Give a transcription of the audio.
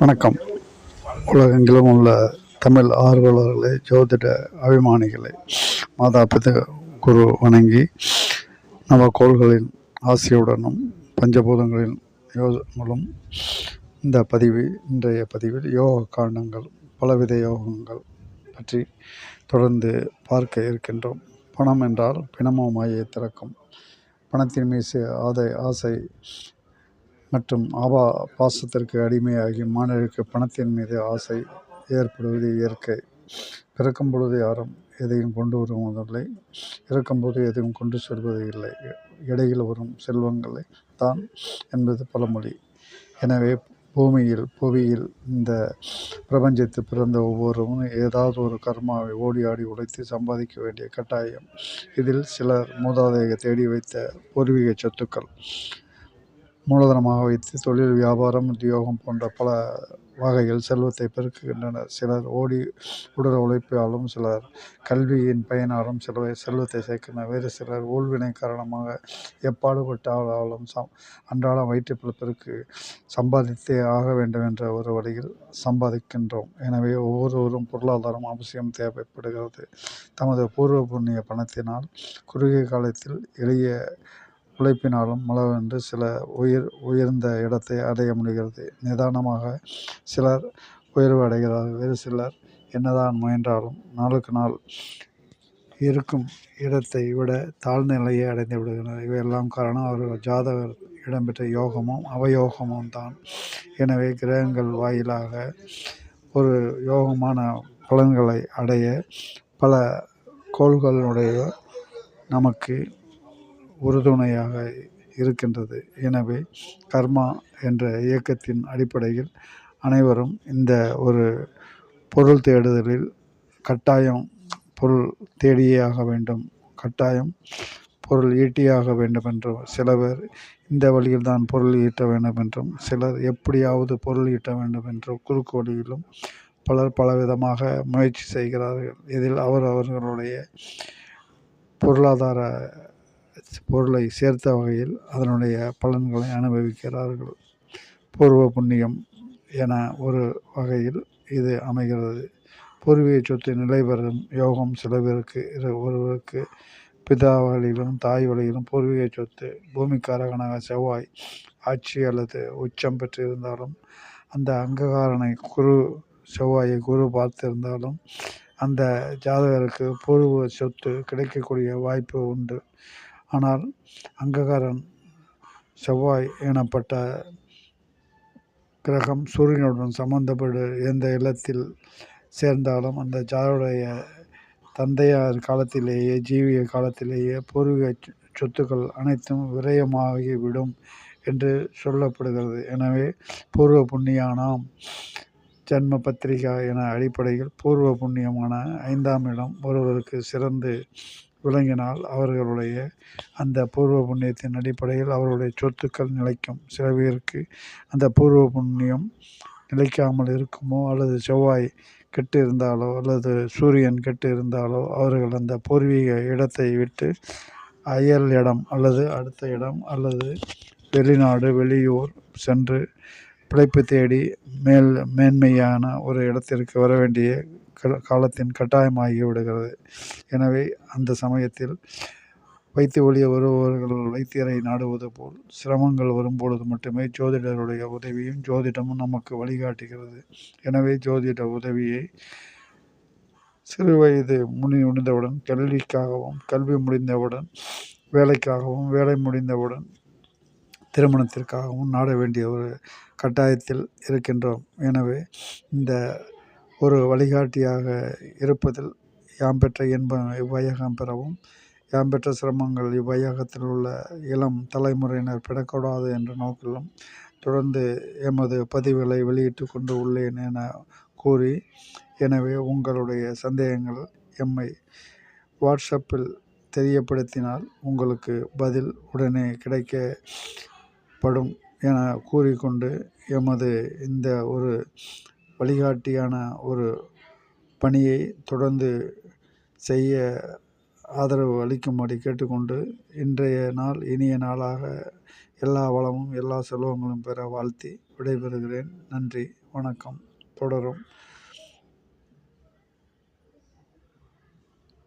வணக்கம். உலகெங்கிலும் உள்ள தமிழ் ஆர்வலர்களை ஜோதிட அபிமானிகளை மாதா பித குரு வணங்கி நவக்கோள்களின் ஆசையுடனும் பஞ்சபூதங்களின் யோகங்களும் இந்த பதிவு இன்றைய பதிவில் யோக காரணங்கள் பலவித யோகங்கள் பற்றி தொடர்ந்து பார்க்க இருக்கின்றோம். பணம் என்றால் பிணமும் மாயை திறக்கும். பணத்தின் மீது ஆதை ஆசை மற்றும் ஆபா பாசத்திற்கு அடிமையாகி மாணவருக்கு பணத்தின் மீது ஆசை ஏற்படுவது இயற்கை. பிறக்கும் பொழுது யாரும் எதையும் கொண்டு வருவதில்லை. இறக்கும்போது எதையும் கொண்டு செல்வது இல்லை. இடையில் வரும் செல்வங்களை தான் என்பது பழமொழி. எனவே பூமியில் புவியில் இந்த பிரபஞ்சத்தில் பிறந்த ஒவ்வொருவரும் ஏதாவது ஒரு கர்மாவை ஓடி ஆடி உழைத்து சம்பாதிக்க வேண்டிய கட்டாயம். இதில் சிலர் மூதாதையை தேடி வைத்த பூர்வீக சொத்துக்கள். மூலதனமாக வைத்து தொழில் வியாபாரம் உத்தியோகம் போன்ற பல வகையில் செல்வத்தை பெருக்குகின்றனர். சிலர் ஓடி உடல் உழைப்பாலும் சிலர் கல்வியின் பயனாலும் சில செல்வத்தை சேர்க்கின்றனர். வேறு சிலர் ஊழ்வினை காரணமாக எப்பாடுபட்டாலும் சம் அன்றாடம் வயிற்று பிழைப்பிற்கு சம்பாதித்தே ஆக வேண்டும் என்ற ஒரு வழியில் சம்பாதிக்கின்றோம். எனவே ஒவ்வொருவரும் பொருளாதாரம் அவசியம் தேவைப்படுகிறது. தமது பூர்வ புண்ணிய பணத்தினால் குறுகிய காலத்தில் எளிய உழைப்பினாலும் மலவென்று சில உயர் உயர்ந்த இடத்தை அடைய முடிகிறது. நிதானமாக சிலர் உயர்வு அடைகிறார்கள். வேறு சிலர் என்னதான் முயன்றாலும் நாளுக்கு நாள் இருக்கும் இடத்தை விட தாழ்நிலையை அடைந்து விடுகின்றனர். இவையெல்லாம் காரணம் அவர்கள் ஜாதகர் இடம்பெற்ற யோகமும் அவயோகமும் தான். எனவே கிரகங்கள் வாயிலாக ஒரு யோகமான பலன்களை அடைய பல கோள்களுடைய நமக்கு உறுதுணையாக இருக்கின்றது. எனவே கர்மா என்ற இயக்கத்தின் அடிப்படையில் அனைவரும் இந்த ஒரு பொருள் தேடுதலில் கட்டாயம் பொருள் தேடியே ஆக வேண்டும். கட்டாயம் பொருள் ஈட்டியாக வேண்டும் என்றும் சில பேர் இந்த வழியில் தான் பொருள் ஈட்ட வேண்டும் என்றும் சிலர் எப்படியாவது பொருள் ஈட்ட வேண்டும் என்றும் குறுக்கு வழியிலும் பலர் பலவிதமாக முயற்சி செய்கிறார்கள். இதில் அவர் அவர்களுடைய பொருளாதார பொருளை சேர்த்த வகையில் அதனுடைய பலன்களை அனுபவிக்கிறார்கள். பூர்வ புண்ணியம் என ஒரு வகையில் இது அமைகிறது. பூர்வீக சொத்து நிலை பெறும் யோகம் சில பேருக்கு இரு ஒருவருக்கு பிதா வழியிலும் தாய் வழியிலும் பூர்வீக சொத்து பூமிக்காரகனாக செவ்வாய் ஆட்சி அல்லது உச்சம் பெற்றிருந்தாலும் அந்த அங்ககாரனை குரு செவ்வாயை குரு பார்த்திருந்தாலும் அந்த ஜாதகருக்கு பூர்வ சொத்து கிடைக்கக்கூடிய வாய்ப்பு உண்டு. ஆனால் அங்ககாரன் செவ்வாய் எனப்பட்ட கிரகம் சூரியனுடன் சம்பந்தப்படு எந்த இல்லத்தில் சேர்ந்தாலும் அந்த ஜாதனுடைய தந்தையார் காலத்திலேயே ஜீவிய காலத்திலேயே பூர்வீக சொத்துக்கள் அனைத்தும் விரயமாகிவிடும் என்று சொல்லப்படுகிறது. எனவே பூர்வ புண்ணியானாம் ஜன்ம பத்திரிகா என அடிப்படையில் பூர்வ புண்ணியமான ஐந்தாம் இடம் ஒருவருக்கு சிறந்து விளங்கினால் அவர்களுடைய அந்த பூர்வ புண்ணியத்தின் அடிப்படையில் அவருடைய சொத்துக்கள் நிலைக்கும். சில பேருக்கு அந்த பூர்வ புண்ணியம் நிலைக்காமல் இருக்குமோ அல்லது செவ்வாய் கெட்டு இருந்தாலோ அல்லது சூரியன் கெட்டு இருந்தாலோ அவர்கள் அந்த பூர்வீக இடத்தை விட்டு அயல் இடம் அல்லது அடுத்த இடம் அல்லது வெளிநாடு வெளியூர் சென்று பிழைப்பு தேடி மேல் மேன்மையான ஒரு இடத்திற்கு வர வேண்டிய காலத்தின் கட்டாயமாகி விடுகிறது. எனவே அந்த சமயத்தில் வைத்திய ஒளிய வருபவர்கள் வைத்தியரை நாடுவது போல் சிரமங்கள் வரும்பொழுது மட்டுமே ஜோதிடருடைய உதவியும் ஜோதிடமும் நமக்கு வழிகாட்டுகிறது. எனவே ஜோதிட உதவியை சிறு வயது முன்னி முடிந்தவுடன் கல்விக்காகவும் கல்வி முடிந்தவுடன் வேலைக்காகவும் வேலை முடிந்தவுடன் திருமணத்திற்காகவும் நாட வேண்டிய ஒரு கட்டாயத்தில் இருக்கின்றோம். எனவே இந்த ஒரு வழிகாட்டியாக இருப்பதில் யாம் பெற்ற இன்பம் இவ்வையகம் பெறவும் யாம் பெற்ற சிரமங்கள் இவ்வையகத்தில் உள்ள இளம் தலைமுறையினர் பெறக்கூடாது என்ற நோக்கிலும் தொடர்ந்து எமது பதிவுகளை வெளியிட்டு கொண்டு உள்ளேன் என கூறி எனவே உங்களுடைய சந்தேகங்கள் எம்மை வாட்ஸ்அப்பில் தெரியப்படுத்தினால் உங்களுக்கு பதில் உடனே கிடைக்கப்படும் என கூறிக்கொண்டு எமது இந்த ஒரு வழிகாட்டியான ஒரு பணியை தொடர்ந்து செய்ய ஆதரவு அளிக்கும்படி கேட்டுக்கொண்டு இன்றைய நாள் இனிய நாளாக எல்லா வளமும் எல்லா செல்வங்களும் பெற வாழ்த்தி விடைபெறுகிறேன். நன்றி வணக்கம். தொடரும்.